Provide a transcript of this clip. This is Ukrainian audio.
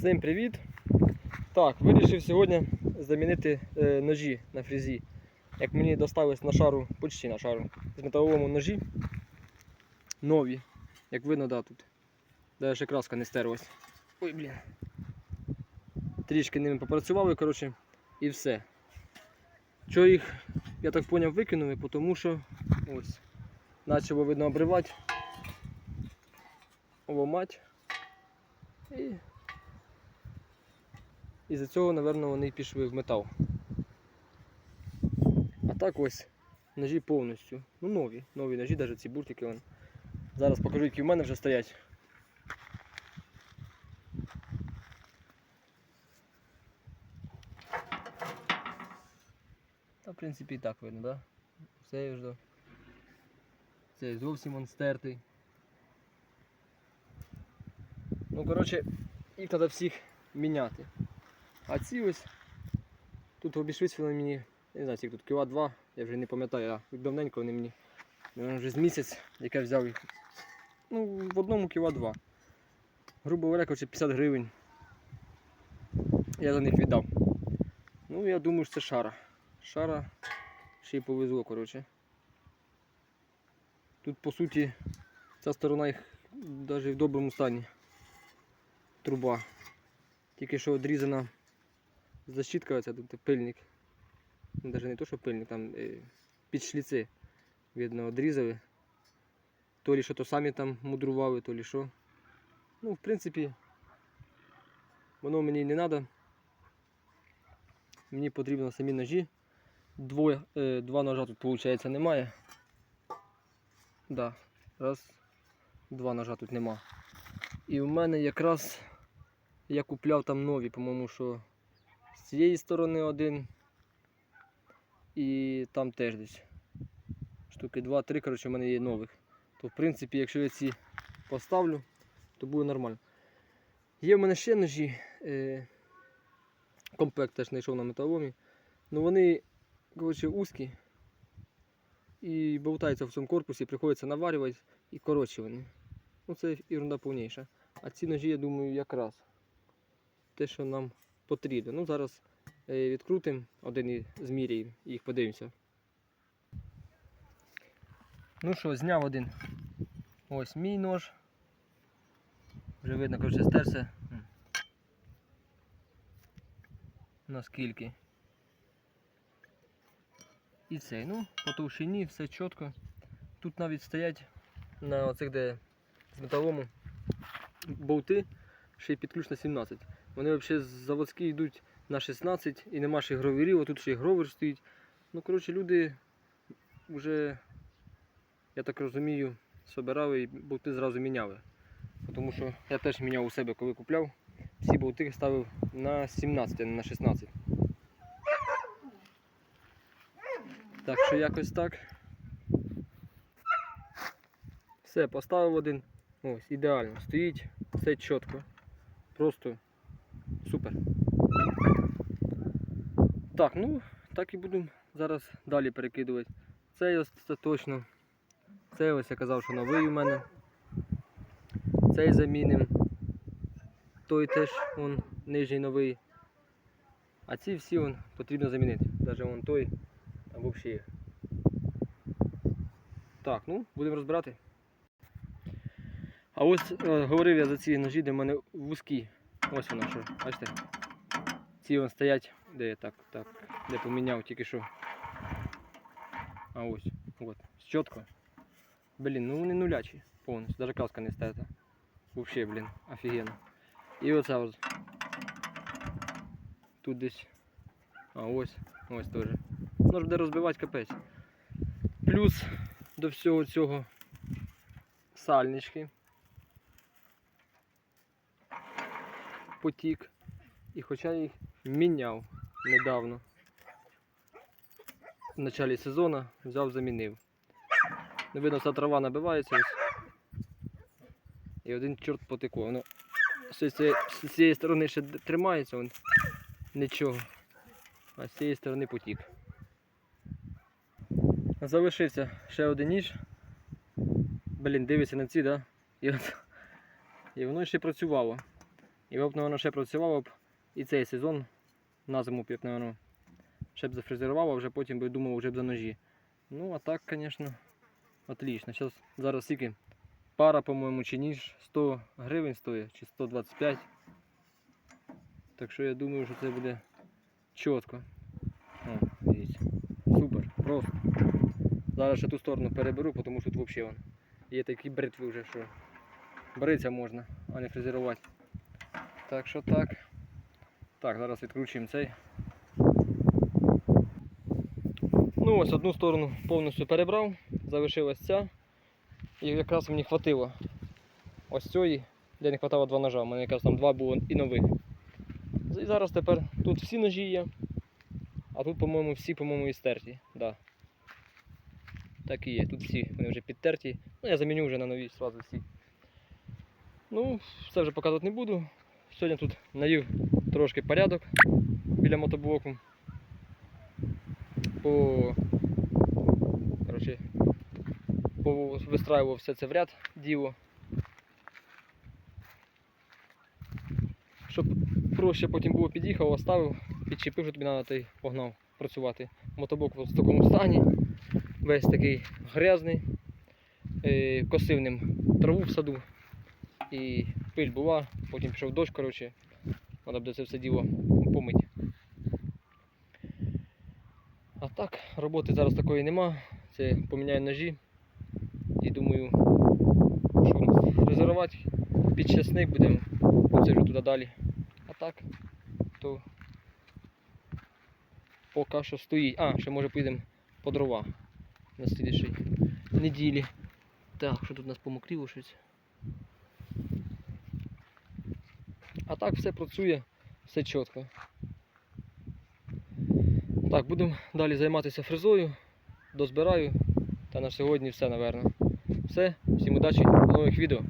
Всім привіт! Так, вирішив сьогодні замінити е, ножі на фрезі. Як мені досталось на шару, почти на шару, з металовому ножі. Нові. Як видно, да, тут. Де ще краска не стерлась. Ой, блін. Трішки ними попрацювали, коротше, і все. Чого їх, я так зрозумів, викинули, тому що ось. Почало видно обривати. Ломать. І і за цього, напевно, вони й пішли в метал. А так ось ножі повністю. Ну нові, нові ножі, навіть ці буртики. Вон. Зараз покажу, які в мене вже стоять. Та в принципі і так видно? Да? Все ж до. Це зовсім он стертий. Ну, коротше, їх треба всіх міняти. А ці ось тут обійшлись вони мені, не знаю, скільки тут кіла 2, я вже не пам'ятаю, а давненько вони мені. Вже з місяць, як я взяв їх. Ну, в одному кіла 2. Грубо говоря, коротше, 50 гривень. Я за них віддав. Ну, я думаю, що це шара. Шара ще й повезло, коротше. Тут по суті ця сторона їх навіть в доброму стані. Труба. Тільки що відрізана защітка оця тут пильник. Ну, Навіть не то, що пильник, там е, під шліци. Видно, відрізали. То лі що то самі там мудрували, то лі що. Ну, в принципі, воно мені не треба. Мені потрібно самі ножі. Двоє, е, два ножа тут, виходить, немає. Да, раз, два ножа тут нема. І в мене якраз я купляв там нові, по-моєму, що з цієї сторони один і там теж десь. Штуки 2-3, коротше, в мене є нових. То в принципі, якщо я ці поставлю, то буде нормально. Є в мене ще ножі. Е, комплект теж знайшов на металомі. Ну вони коротше, узькі і болтаються в цьому корпусі, приходиться наварювати і коротші вони. Ну це ерунда повніша. А ці ножі, я думаю, якраз те, що нам потрібно. Ну, зараз е, відкрутимо один і зміряємо і їх подивимося. Ну що, зняв один. Ось мій нож. Вже видно, коротше, стерся. Наскільки. І цей. Ну, по товщині все чітко. Тут навіть стоять на оцих, де з металому болти ще й під ключ на 17. Вони взагалі заводські йдуть на 16 і нема ще гровірів, а тут ще й гровер стоїть. Ну, коротше, люди вже, я так розумію, собирали і болти зразу міняли. Тому що я теж міняв у себе, коли купляв. Всі болти ставив на 17, а не на 16. Так що якось так. Все, поставив один. Ось, ідеально. Стоїть, все чітко. Просто супер. Так, ну, так і будемо зараз далі перекидувати. Цей ось це. Ось я казав, що новий у мене. Цей заміним. Той теж он, нижній новий. А ці всі он, потрібно замінити. Навіть вон той або взагалі. Так, ну, будемо розбирати. А ось е, говорив я за ці ножі, де в мене вузькі. Ось воно що, бачите? Ці вон стоять, де я так, так, де поміняв тільки що. А ось, от, чітко. Блін, ну вони нулячі повністю, навіть каска не стерта. Вообще, блін, офігенно. І оце ось. Тут десь. А ось, ось теж. Нож буде розбивати капець. Плюс до всього цього сальнички. Потік. І хоча їх міняв недавно. В началі сезону взяв, замінив. Не видно, вся трава набивається. І один чорт потекло. Воно з цієї, з цієї сторони ще тримається, вон. нічого. А з цієї сторони потік. Залишився ще один ніж. Блін, дивиться на ці, да? І, от, і воно ще працювало. І я б, напевно, ще працював б і цей сезон на зиму, б, напевно, ще б зафрезерував, а вже потім би думав вже б за ножі. Ну, а так, звісно, отлично. Зараз, зараз скільки? Пара, по-моєму, чи ніж 100 гривень стоїть, чи 125. Так що я думаю, що це буде чітко. О, дивіться. Супер, просто. Зараз ще ту сторону переберу, тому що тут взагалі є такі бритви вже, що бриться можна, а не фрезерувати. Так що так. Так, зараз відкручуємо цей. Ну ось одну сторону повністю перебрав, залишилась ця. І якраз мені хватило ось цієї, де не хватало два ножа. У мене якраз там два було і нових. І зараз тепер тут всі ножі є, а тут, по-моєму, всі, по-моєму, і стерті. Да. Так і є, тут всі, вони вже підтерті. Ну, я заміню вже на нові одразу всі. Ну, все вже показувати не буду. Сьогодні тут навів трошки порядок біля мотоблоку. По, коротше, по, вистраював все це в ряд діло. Щоб проще потім було під'їхав, оставив, підчепив, що тобі треба, та погнав працювати. Мотоблок в такому стані, весь такий грязний, е, косив ним траву в саду. І пиль була, потім пішов дощ, коротше, треба буде це все діло помити. А так, роботи зараз такої нема. Це поміняю ножі. І думаю, що фрезерувати під часник будемо. Це вже туди далі. А так, то поки що стоїть. А, ще може поїдемо по дрова на слідчій неділі. Так, що тут у нас помокріло щось. А так все працює, все чітко. Так, будемо далі займатися фрезою, дозбираю. Та на сьогодні все, напевно. Все, всім удачі, до нових відео.